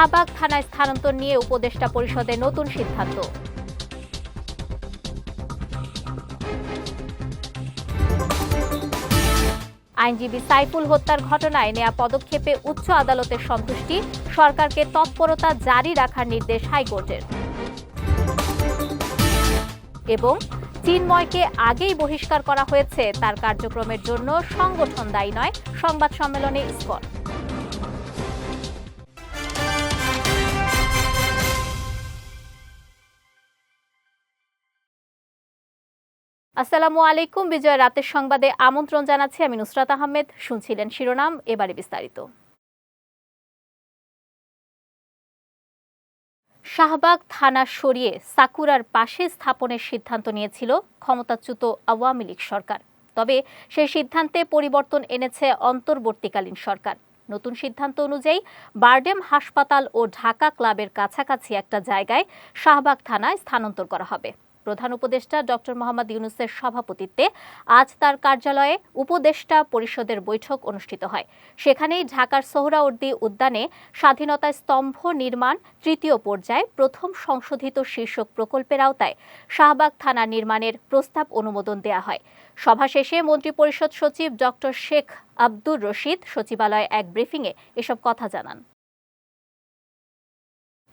শাহবাগ থানায় স্থানান্তর নিয়ে উপদেষ্টা পরিষদের নতুন সিদ্ধান্ত। আইনজীবী সাইফুল হত্যার ঘটনায় নেয়া পদক্ষেপে উচ্চ আদালতের সন্তুষ্টি, সরকারকে তৎপরতা জারি রাখার নির্দেশ হাইকোর্টের। এবং চিন্ময়কে আগেই বহিষ্কার করা হয়েছে, তার কার্যক্রমের জন্য সংগঠন দায়ী নয়, সংবাদ সম্মেলনে ইসকন। আসসালামু আলাইকুম। বিজয় রাতের সংবাদে আমন্ত্রণ জানাচ্ছি আমি নুসরাত আহমেদ। শুনছিলেন শিরোনাম, এবারে বিস্তারিত। শাহবাগ থানা সরিয়ে সাকুরার পাশে স্থাপনের সিদ্ধান্ত নিয়েছিল ক্ষমতাচ্যুত আওয়ামী লীগ সরকার। তবে সেই সিদ্ধান্তে পরিবর্তন এনেছে অন্তর্বর্তীকালীন সরকার। নতুন সিদ্ধান্ত অনুযায়ী বারডেম হাসপাতাল ও ঢাকা ক্লাবের কাছাকাছি একটা জায়গায় শাহবাগ থানায় স্থানান্তর করা হবে। প্রধান উপদেষ্টা ডক্টর মোহাম্মদ ইউনুসের সভাপতিত্বে আজ তার কার্যালয়ে উপদেষ্টা পরিষদের বৈঠক অনুষ্ঠিত হয়। সেখানেই ঢাকার সোহরাওয়ার্দী উদ্যানে স্বাধীনতা স্তম্ভ নির্মাণ তৃতীয় পর্যায়ে প্রথম সংশোধিত শীর্ষক প্রকল্পের আওতায় শাহবাগ থানা নির্মাণের প্রস্তাব অনুমোদন দেয়া হয়। সভা শেষে মন্ত্রিপরিষদ সচিব ডক্টর শেখ আব্দুর রশিদ সচিবালয়ে এক ব্রিফিংয়ে এসব কথা জানান।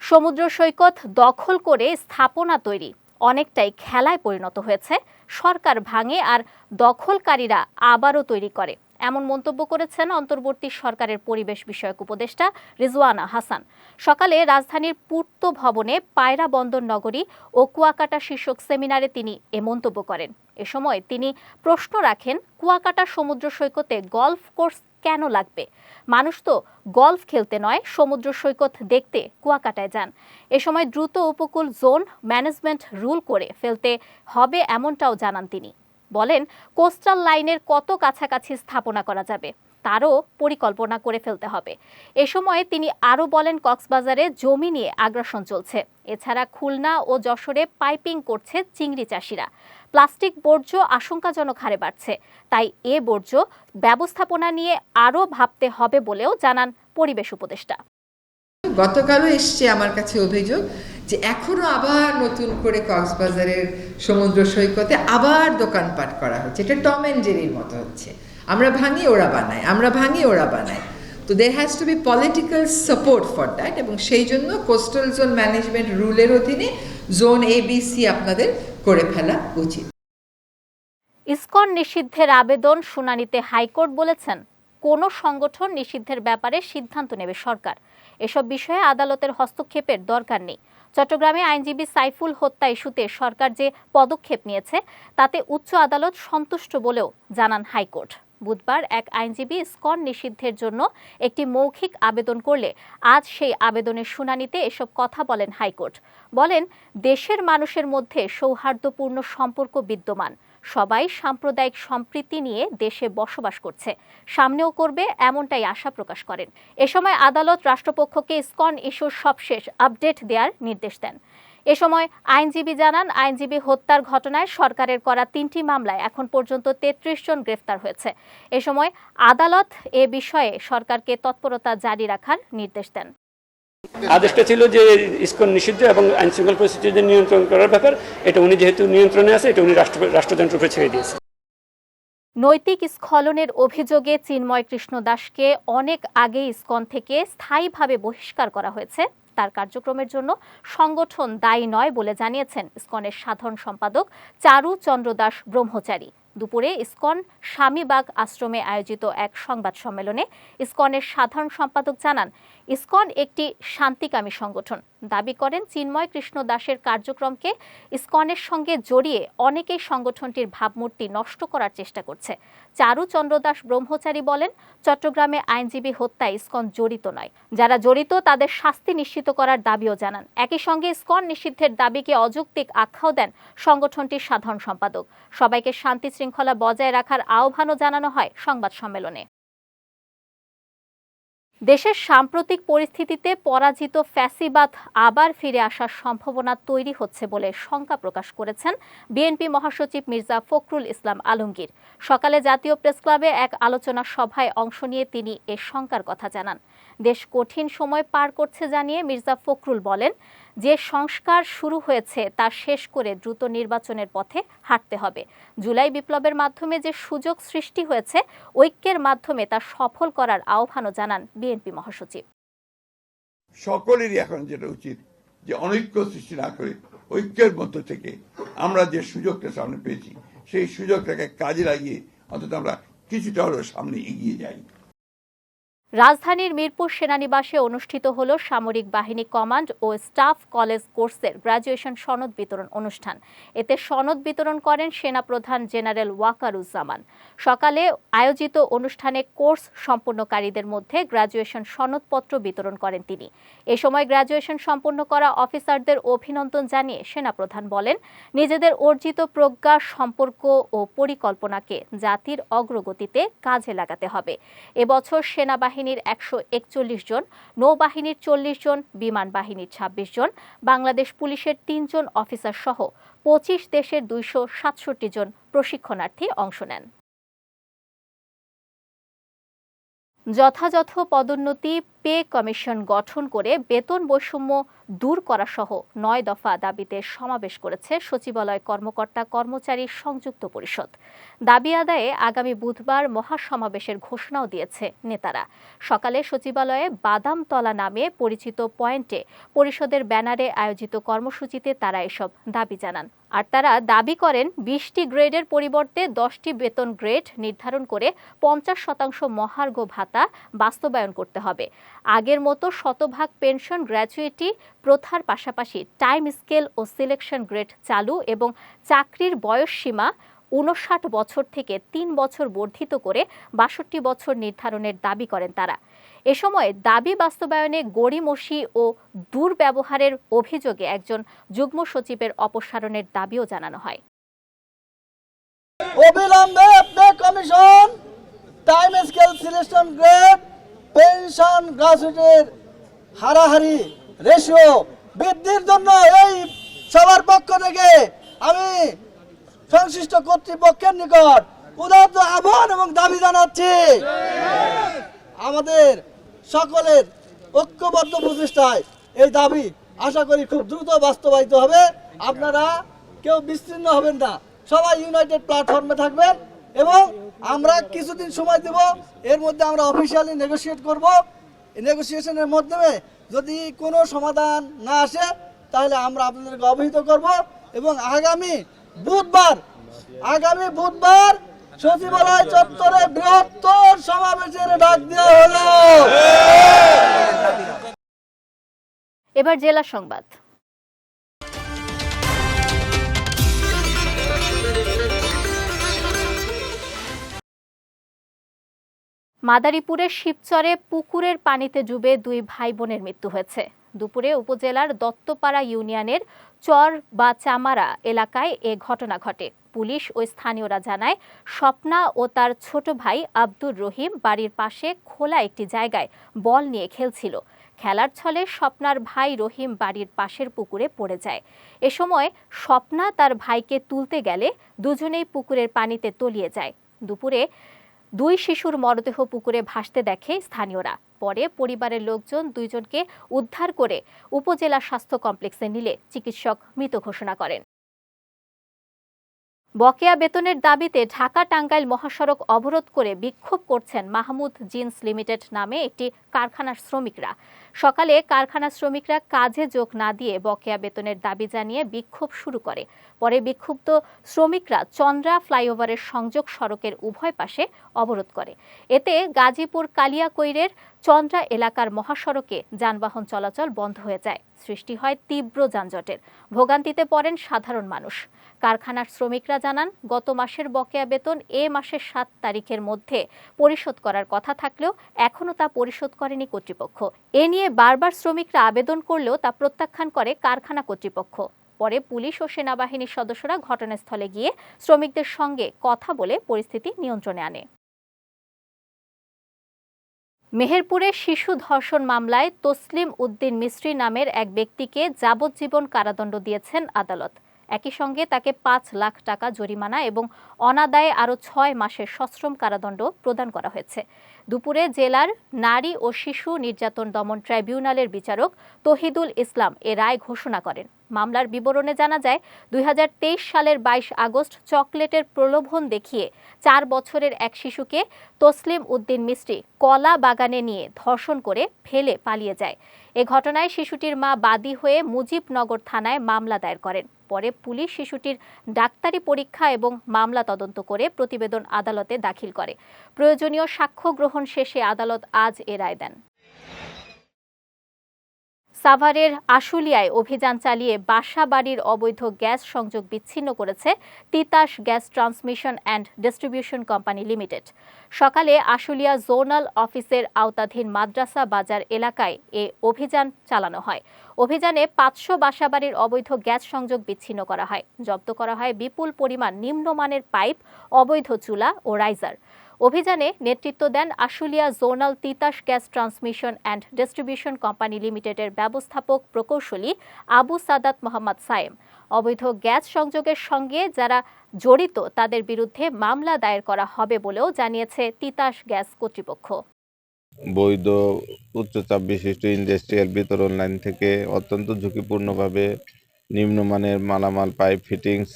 সমুদ্র সৈকত দখল করে স্থাপনা তৈরি অনেকটাই খেলায় পরিণত হয়েছে। সরকার ভাঙে আর দখলকারীরা আবারও তৈরি করে। এমন মন্তব্য করেছেন অন্তর্বর্তী সরকারের পরিবেশ বিষয়ক উপদেষ্টা রিজওয়ানা হাসান। সকালে রাজধানীর পূর্ত ভবনে পায়রা বন্দর নগরী ও কুয়াকাটা শীর্ষক সেমিনারে তিনি এ মন্তব্য করেন। এ সময় তিনি প্রশ্ন রাখেন, কুয়াকাটা সমুদ্র সৈকতে গলফ কোর্স কেন লাগবে? মানুষ তো গলফ খেলতে নয়, সমুদ্র সৈকত দেখতে কুয়াকাটায় যান। এ সময় দ্রুত উপকূল জোন ম্যানেজমেন্ট রুল করে ফেলতে হবে এমনটাও জানান তিনি। বলেন, কোস্টাল লাইনের কত কাছাকাছি স্থাপনা করা যাবে? তারও পরিকল্পনা করে ফেলতে হবে। এ সময় তিনি আরও বলেন, কক্সবাজারে জমি নিয়ে আগ্রাসন চলছে। এছাড়া খুলনা ও যশোরে পাইপিং করছে চিংড়ি চাষিরা। প্লাস্টিক বর্জ্য আশঙ্কাজনক হারে বাড়ছে। তাই এ বর্জ্য ব্যবস্থাপনা নিয়ে আরও ভাবতে হবে বলেও জানান পরিবেশ উপদেষ্টা। গতকালও এসছে আমার কাছে অভিযোগ যে এখনও আবার নতুন করে কক্সবাজারের সমুদ্র সৈকতে আবার দোকানপাট করা হচ্ছে। এটা টম অ্যান্ড জেরির মতো হচ্ছে। আমরা ভাঙি, ওরা বানায়। আমরা ভাঙি, ওরা বানাই তো there has to be political support for that এবং সেই জন্য কোস্টাল জোন ম্যানেজমেন্ট রুলের অধীনে জোন এ বি সি আপনাদের করে ফেলা উচিত। ইসকন নিষিদ্ধের আবেদন শুনানিতে হাইকোর্ট বলেছেন, কোনো সংগঠন নিষিদ্ধের ব্যাপারে সিদ্ধান্ত নেবে সরকার। এসব বিষয়ে আদালতের হস্তক্ষেপের দরকার নেই। চট্টগ্রামে আইনজীবী সাইফুল হত্যা ইস্যুতে সরকার যে পদক্ষেপ নিয়েছে, তাতে উচ্চ আদালত সন্তুষ্ট বলেও জানান হাইকোর্ট। বুধবার এক আইনজীবী স্কন নিষিদ্ধের জন্য একটি মৌখিক আবেদন করলে আজ সেই আবেদনের শুনানিতে এসব কথা বলেন হাইকোর্ট। বলেন, দেশের মানুষের মধ্যে সৌহার্দ্যপূর্ণ সম্পর্ক বিদ্যমান। সবাই সাম্প্রদায়িক সম্প্রীতি নিয়ে দেশে বসবাস করছে। সামনেও করবে এমনটাই আশা প্রকাশ করেন। এ সময় আদালত রাষ্ট্রপক্ষকে স্কন ইস্যুর সবশেষ আপডেট দেওয়ার নির্দেশ দেন। এ সময় আইনজীবী জানান আইনজীবী হত্যার ঘটনায় সরকারের করা তিনটি মামলায় এখন পর্যন্ত তেত্রিশ জন গ্রেফতার হয়েছে। এ সময় আদালত এ বিষয়ে সরকারকে তৎপরতা জারি রাখার নির্দেশ দেন। আদেশটা ছিল যে ইস্কন নিষিদ্ধ এবং আইন শৃঙ্খলা পরিস্থিতি নিয়ন্ত্রণ করার ব্যাপার। এটা উনি যেহেতু নিয়ন্ত্রণে আছে এটা উনি রাষ্ট্র রাষ্ট্রযন্ত্র উপরে ছেড়ে দিয়েছে। নৈতিক স্খলনের অভিযোগে চিন্ময় কৃষ্ণ দাসকে অনেক আগে ইসকন থেকে স্থায়ীভাবে বহিষ্কার করা হয়েছে। তার কার্যক্রমের জন্য সংগঠন দায়ী নয় বলে জানিয়েছেন ইসকনের সাধারণ সম্পাদক চারু চন্দ্র দাস ব্রহ্মচারী। দুপুরে ইসকন স্বামীবাগ আশ্রমে আয়োজিত এক সংবাদ সম্মেলনে ইসকনের সাধারণ সম্পাদক জানান ইসকন একটি শান্তিকামী সংগঠন। দাবি করেন, চিন্ময় কৃষ্ণ দাসের কার্যক্রমকে ইসকনের সঙ্গে জড়িয়ে অনেকেই সংগঠনটির ভাবমূর্তি নষ্ট করার চেষ্টা করছে। চারু চন্দ্র দাস ব্রহ্মচারী বলেন, চট্টগ্রামে আইনজীবী হত্যায় ইসকন জড়িত নয়। যারা জড়িত, তাদের শাস্তি নিশ্চিত করার দাবিও জানান। একই সঙ্গে ইসকন নিষিদ্ধের দাবিকে অযৌক্তিক আখ্যাও দেন সংগঠনটির সাধারণ সম্পাদক। সবাইকে শান্তি শৃঙ্খলা বজায় রাখার আহ্বানও জানানো হয় সংবাদ সম্মেলনে। দেশের সাম্প্রতিক পরিস্থিতিতে পরাজিত ফ্যাসিবাদ আবার ফিরে আসার সম্ভাবনা তৈরি হচ্ছে বলে শঙ্কা প্রকাশ করেছেন বিএনপি মহাসচিব মির্জা ফখরুল ইসলাম আলমগীর। সকালে জাতীয় প্রেস ক্লাবে এক আলোচনা সভায় অংশ নিয়ে তিনি এ শঙ্কার কথা জানান। দেশ কঠিন সময় পার করছে জানিয়ে মির্জা ফখরুল বলেন যে সংস্কার শুরু হয়েছে তা শেষ করে দ্রুত নির্বাচনের পথে হাঁটতে হবে। জুলাই বিপ্লবের মাধ্যমে যে সুযোগ সৃষ্টি হয়েছে, ঐক্যের মাধ্যমে তা সফল করার আহ্বানও জানান বিএনপি মহাসচিব। সকলেরই এখন যেটা উচিত যে অনৈক্য সৃষ্টি না করে ঐক্যের মধ্য থেকে আমরা যে সুযোগটা সামনে পেয়েছি, সেই সুযোগটাকে কাজে লাগিয়ে অন্তত আমরা কিছুটা হলেও সামনে এগিয়ে যাই। রাজধানীর মিরপুর সেনানিবাসে অনুষ্ঠিত হল সামরিক বাহিনী কমান্ড ও স্টাফ কলেজ কোর্সের গ্রাজুয়েশন সনদ বিতরণ অনুষ্ঠান। এতে সনদ বিতরণ করেন সেনাপ্রধান জেনারেল ওয়াকারুজ্জামান। সকালে আয়োজিত অনুষ্ঠানে কোর্স সম্পন্নকারীদের মধ্যে গ্রাজুয়েশন সনদপত্র বিতরণ করেন তিনি। এ সময় গ্রাজুয়েশন সম্পন্ন করা অফিসারদের অভিনন্দন জানিয়ে সেনাপ্রধান বলেন, নিজেদের অর্জিত প্রজ্ঞা, সম্পর্ক ও পরিকল্পনাকে জাতির অগ্রগতিতে কাজে লাগাতে হবে। এবছর সেনাবাহিনীর একশো একচল্লিশ জন, নৌবাহিনীর চল্লিশ জন, বিমান বাহিনীর ছাব্বিশ জন, বাংলাদেশ পুলিশের তিনজন অফিসার সহ পঁচিশ দেশের দুইশো সাতষট্টি জন প্রশিক্ষণার্থী অংশ নেন। যথাযথ পদোন্নতি পে কমিশন গঠন করে বেতন বৈষম্য দূর করা সহ নয় দফা দাবিতে সমাবেশ করেছে সচিবালয় কর্মকর্তা কর্মচারী সংযুক্ত পরিষদ। দাবি আদায়ে আগামী বুধবার মহাসমাবেশের ঘোষণাও দিয়েছে নেতারা। সকালে সচিবালয়ে বাদামতলা নামে পরিচিত পয়েন্টে পরিষদের ব্যানারে আয়োজিত কর্মসূচিতে তারা এসব দাবি জানান। আর তারা দাবি করেন, বিশটি গ্রেডের পরিবর্তে দশটি বেতন গ্রেড নির্ধারণ করে পঞ্চাশ শতাংশ মহার্ঘ ভাতা বাস্তবায়ন করতে হবে। আগের মতো শতভাগ পেনশন গ্র্যাচুইটি প্রথার পাশাপাশি টাইম স্কেল ও সিলেকশন গ্রেড চালু এবং চাকরির বয়স সীমা উনষাট বছর থেকে তিন বছর বর্ধিত করে বাষট্টি বছর নির্ধারণের দাবি করেন তারা। এ সময় দাবি বাস্তবায়নে গড়িমসি ও দুর্ব্যবহারের অভিযোগে একজন যুগ্ম সচিবের অপসারণের দাবিও জানানো হয়। অবিলম্বে commission, time scale, selection grade pension গ্রাজুয়েটের হারাহারি রেশিও বৃদ্ধির জন্য এই সবার পক্ষ থেকে আমি সংশ্লিষ্ট কর্তৃপক্ষের নিকট উদার্ত আহ্বান এবং দাবি জানাচ্ছি। আমাদের সকলের ঐক্যবদ্ধ প্রচেষ্টায় এই দাবি আশা করি খুব দ্রুত বাস্তবায়িত হবে। আপনারা কেউ বিচ্ছিন্ন হবেন না। সবাই ইউনাইটেড প্ল্যাটফর্মে থাকবেন। এবং আমরা কিছুদিন সময় দেব, এর মধ্যে আমরা অফিসিয়ালি নেগোসিয়েট করব। নেগোসিয়েশনের মাধ্যমে যদি কোনো সমাধান না আসে, তাহলে আমরা আপনাদেরকে অবহিত করব এবং আগামী বুধবার আগামী বুধবার সচিবালয় চত্বরে বৃহত্তর সমাবেশের ডাক দেওয়া হলো। এবার জেলা সংবাদ। মাদারীপুরের শিবচরে পুকুরের পানিতে ডুবে দুই ভাই বোনের মৃত্যু হয়েছে। দুপুরে উপজেলার দত্তপাড়া ইউনিয়নের চর বা চামারা এলাকায় এ ঘটনা ঘটে। পুলিশ ও স্থানীয়রা জানায়, স্বপ্না ও তার ছোট ভাই আব্দুর রহিম বাড়ির পাশে খোলা একটি জায়গায় বল নিয়ে খেলছিল। খেলার ছলে স্বপ্নার ভাই রহিম বাড়ির পাশের পুকুরে পড়ে যায়। এ সময় স্বপ্না তার ভাইকে তুলতে গেলে দুজনেই পুকুরের পানিতে তলিয়ে যায়। দুপুরে দুই শিশুর মরদেহ পুকুরে ভাসতে দেখে স্থানীয়রা। পরে পরিবারের লোকজন দুইজনকে উদ্ধার করে উপজেলা স্বাস্থ্য কমপ্লেক্সে নিলে চিকিৎসক মৃত ঘোষণা করেন। বকেয়া বেতনের দাবিতে ঢাকা টাঙ্গাইল মহাসড়ক অবরোধ করে বিক্ষোভ করছেন মাহমুদ জিন্স লিমিটেড নামে একটি কারখানার শ্রমিকরা। সকালে কারখানা শ্রমিকরা কাজে যোগ না দিয়ে বকেয়া বেতনের দাবি জানিয়ে বিক্ষোভ শুরু করে। পরে বিক্ষুব্ধ শ্রমিকরা চন্দ্রা ফ্লাইওভারের সংযোগ সড়কের উভয় পাশে অবরোধ করে। এতে গাজীপুর কালিয়াকৈরের চন্দ্রা এলাকার মহাসড়কে যানবাহন চলাচল বন্ধ হয়ে যায়। সৃষ্টি হয় তীব্র যানজটের। ভোগান্তিতে পড়েন সাধারণ মানুষ। কারখানার শ্রমিকরা জানান, গত মাসের বকেয়া বেতন এ মাসের সাত তারিখের মধ্যে পরিশোধ করার কথা থাকলেও এখনও তা পরিশোধ করেনি কর্তৃপক্ষ। এ নিয়ে বারবার শ্রমিকরা আবেদন করলেও তা প্রত্যাখ্যান করে কারখানা কর্তৃপক্ষ। পরে পুলিশ ও সেনাবাহিনীর সদস্যরা ঘটনাস্থলে গিয়ে শ্রমিকদের সঙ্গে কথা বলে পরিস্থিতি নিয়ন্ত্রণে আনে। মেহেরপুরে শিশু ধর্ষণ মামলায় তসলিম উদ্দিন মিস্ত্রি নামের এক ব্যক্তিকে যাবজ্জীবন কারাদণ্ড দিয়েছেন আদালত। একই সঙ্গে তাকে পাঁচ লাখ টাকা জরিমানা এবং অনাদায়ে আরও ছয় মাসের সশ্রম কারাদণ্ড প্রদান করা হয়েছে। দুপুরে জেলার নারী ও শিশু নির্যাতন দমন ট্রাইব্যুনালের বিচারক তহিদুল ইসলাম এ রায় ঘোষণা করেন। মামলার বিবরণে জানা যায়, দুই হাজার তেইশ সালের বাইশ আগস্ট চকলেটের প্রলোভন দেখিয়ে চার বছরের এক শিশুকে তসলিম উদ্দিন মিস্ত্রি কলা বাগানে নিয়ে ধর্ষণ করে ফেলে পালিয়ে যায়। এ ঘটনায় শিশুটির মা বাদী হয়ে মুজিবনগর থানায় মামলা দায়ের করেন। পরে পুলিশ শিশুটির ডাক্তারি পরীক্ষা এবং মামলা তদন্ত করে প্রতিবেদন আদালতে দাখিল করে। প্রয়োজনীয় সাক্ষ্য গ্রহণ শেষে আদালত আজ এ রায় দেন। সাভারের আশুলিয়ায় অভিযান চালিয়ে বাসা বাড়ির অবৈধ গ্যাস সংযোগ বিচ্ছিন্ন করেছে Titas gas transmission and distribution company limited. সকালে আশুলিয়া জোনাল অফিসের আওতাধীন মাদ্রাসা বাজার এলাকায় এ অভিযান চালানো হয়। অভিযানে পাঁচশো বাসাবাড়ির অবৈধ গ্যাস সংযোগ বিচ্ছিন্ন করা হয়। জব্দ করা হয় বিপুল পরিমাণ নিম্নমানের পাইপ, অবৈধ চুলা ও রাইজার। অভিযানে নেতৃত্ব দেন Ashulia zonal Titas gas transmission and distribution company লিমিটেডের ব্যবস্থাপক প্রকৌশলী আবু সাদাত মোহাম্মদ সায়েম। অবৈধ গ্যাস সংযোগের সঙ্গে যারা জড়িত, তাদের বিরুদ্ধে মামলা দায়ের করা হবে বলেও জানিয়েছে তিতাস গ্যাস কর্তৃপক্ষ। বৈধ উচ্চচাপ বিশিষ্ট ইন্ডাস্ট্রিয়াল বিতরণ লাইন থেকে অত্যন্ত ঝুঁকিপূর্ণভাবে নিম্নমানের মালামাল, পাইপ ফিটিংস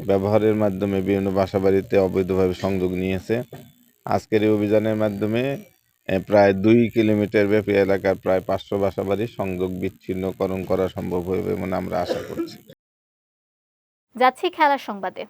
ব্যবহারের মাধ্যমে বিভিন্ন বাসাবাড়িতে অবৈধভাবে সংযোগ নিয়েছে। আজকের এই অভিযানের মাধ্যমে প্রায় দুই কিলোমিটার ব্যাপী এলাকার প্রায় পাঁচশো বাসাবাড়ি সংযোগ বিচ্ছিন্নকরণ করা সম্ভব হবে বলে আমরা আশা করছি। যাচ্ছি খেলার সংবাদে।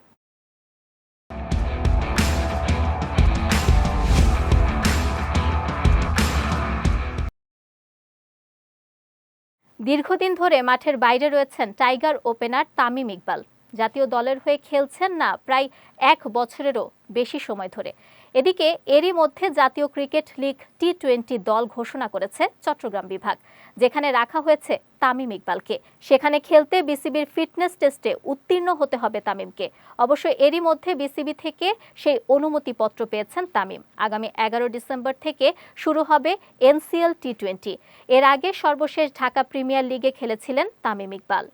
দীর্ঘদিন ধরে মাঠের বাইরে রয়েছেন টাইগার ওপেনার তামিম ইকবাল। জাতীয় দলের হয়ে খেলছেন না প্রায় এক বছরেরও বেশি সময় ধরে। এদিকে এরই মধ্যে জাতীয় ক্রিকেট লিগ টি টোয়েন্টি দল ঘোষণা করেছে চট্টগ্রাম বিভাগ, যেখানে রাখা হয়েছে তামিম ইকবালকে। সেখানে খেলতে বিসিবির ফিটনেস টেস্টে উত্তীর্ণ হতে হবে তামিমকে। অবশ্য এরই মধ্যে বিসিবি থেকে সেই অনুমতিপত্র পেয়েছেন তামিম। আগামী এগারো ডিসেম্বর থেকে শুরু হবে এনসিএল টি টোয়েন্টি এর আগে সর্বশেষ ঢাকা প্রিমিয়ার লিগে খেলেছিলেন তামিম ইকবাল।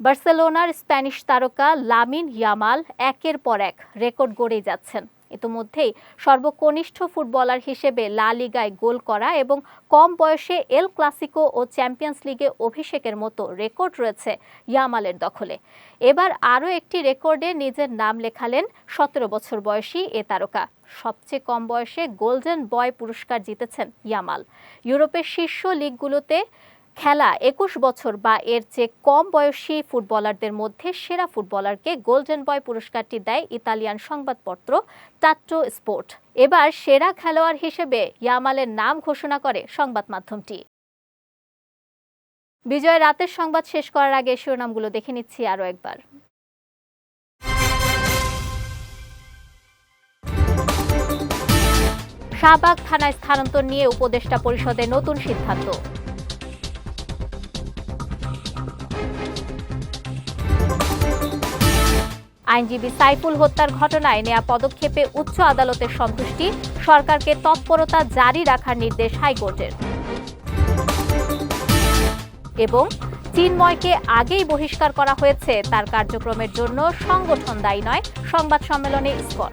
বার্সেলোনার স্প্যানিশ তারকা লামিন ইয়ামাল একের পর এক রেকর্ড গড়েই যাচ্ছেন। ইতোমধ্যেই সর্বকনিষ্ঠ ফুটবলার হিসেবে লা লিগায় গোল করা এবং কম বয়সে এল ক্লাসিকো ও চ্যাম্পিয়ন্স লিগে অভিষেকের মতো রেকর্ড রয়েছে ইয়ামালের দখলে। এবার আরও একটি রেকর্ডে নিজের নাম লেখালেন সতেরো বছর বয়সী এ তারকা। সবচেয়ে কম বয়সে গোল্ডেন বয় পুরস্কার জিতেছেন ইয়ামাল। ইউরোপের শীর্ষ লিগগুলোতে খেলা একুশ বছর বা এর চেয়ে কম বয়সী ফুটবলারদের মধ্যে সেরা ফুটবলারকে গোল্ডেন বয় পুরস্কারটি দেয় ইতালিয়ান সংবাদপত্র টাট্টো স্পোর্ট। এবার সেরা খেলোয়াড় হিসেবে ইয়ামালের নাম ঘোষণা করে সংবাদ মাধ্যমটি বিজয় রাতের সংবাদ শেষ করার আগে শিরোনামগুলো দেখে নিচ্ছি আরও একবার। শাহবাগ থানায় স্থানান্তর নিয়ে উপদেষ্টা পরিষদের নতুন সিদ্ধান্ত। আইনজীবী সাইফুল হত্যার ঘটনায় নেয়া পদক্ষেপে উচ্চ আদালতের সন্তুষ্টি, সরকারকে তৎপরতা জারি রাখার নির্দেশ হাইকোর্টের। এবং চিন্ময়কে আগেই বহিষ্কার করা হয়েছে, তার কার্যক্রমের জন্য সংগঠন দায়ী নয়, সংবাদ সম্মেলনে স্কট